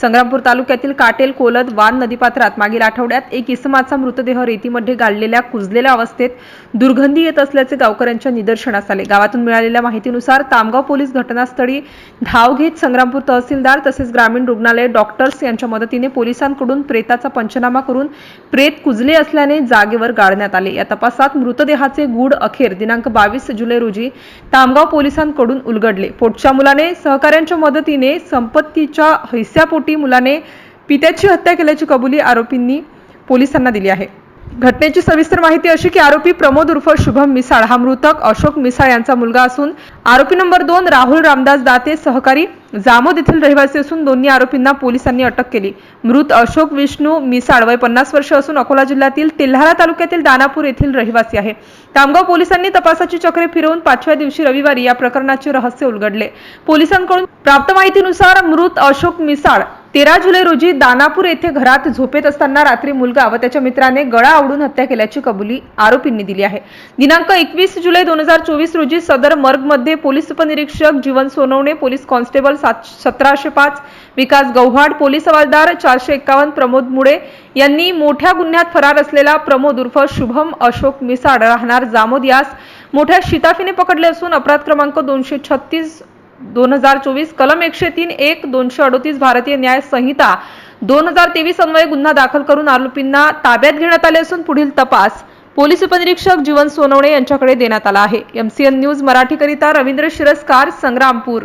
संग्रामपूर तालुक्यातील काटेल कोलद वान नदीपात्रात मागील आठवड्यात एक इसमाचा मृतदेह रेतीमध्ये गाडलेल्या कुजलेल्या अवस्थेत दुर्गंधी येत असल्याचे गावकऱ्यांच्या निदर्शनास आले. गावातून मिळालेल्या माहितीनुसार तामगाव पोलीस घटनास्थळी धाव घेत संग्रामपूर तहसीलदार तसेच ग्रामीण रुग्णालय डॉक्टर्स यांच्या मदतीने पोलिसांकडून प्रेताचा पंचनामा करून प्रेत कुजले असल्याने जागेवर गाळण्यात आले. या तपासात मृतदेहाचे गूढ अखेर दिनांक बावीस जुलै रोजी तामगाव पोलिसांकडून उलगडले. पोटच्या मुलाने सहकाऱ्यांच्या मदतीने संपत्तीच्या हैस्यापोटी मुलाने पित्याची हत्या केल्याची कबुली आरोपींनी पोलिसांना दिली आहे. घटनेची सविस्तर माहिती अशी की आरोपी प्रमोद उर्फ शुभम मिसाळ हा मृतक अशोक मिसाळ यांचा मुलगा असून आरोपी नंबर दोन राहुल रामदास दाते सहकारी जामोद येथील रहिवासी असून दोन्ही आरोपींना पोलिसांनी अटक केली. मृत अशोक विष्णू मिसाळ वय पन्नास वर्ष असून अकोला जिल्ह्यातील तेल्हारा तालुक्यातील दानापूर येथील रहिवासी आहे. तामगाव पोलिसांनी तपासाची चक्रे फिरवून पाचव्या दिवशी रविवारी या प्रकरणाचे रहस्य उलगडले. पोलिसांकडून प्राप्त माहितीनुसार मृत अशोक मिसाळ तेरा जुलै रोजी दानापूर येथे घरात झोपेत असताना रात्री मुलगा व त्याच्या मित्राने गळा आवडून हत्या केल्याची कबुली आरोपींनी दिली आहे. दिनांक एकवीस जुलै दोन हजार चोवीस रोजी सदर मर्गमध्ये पोलीस उपनिरीक्षक जीवन सोनवणे पोलीस कॉन्स्टेबल सात सतराशे पाच विकास गव्हाड पोलीस हवालदार चारशे एक्कावन्न प्रमोद मुळे यांनी मोठ्या गुन्ह्यात फरार असलेला प्रमोद उर्फ शुभम अशोक मिसाड राहणार जामोद यास मोठ्या शिताफीने पकडले असून अपराध क्रमांक दोनशे छत्तीस दोन हजार चोवीस कलम एकशे तीन एक दोनशे अडोतीस भारतीय न्याय संहिता दोन हजार तेवीस अन्वये गुन्हा दाखल करून आरोपींना ताब्यात घेण्यात आले असून पुढील तपास पोलीस उपनिरीक्षक जीवन सोनवणे यांच्याकडे देण्यात आला आहे. एमसीएन न्यूज मराठीकरिता रवींद्र शिरस्कार संग्रामपूर.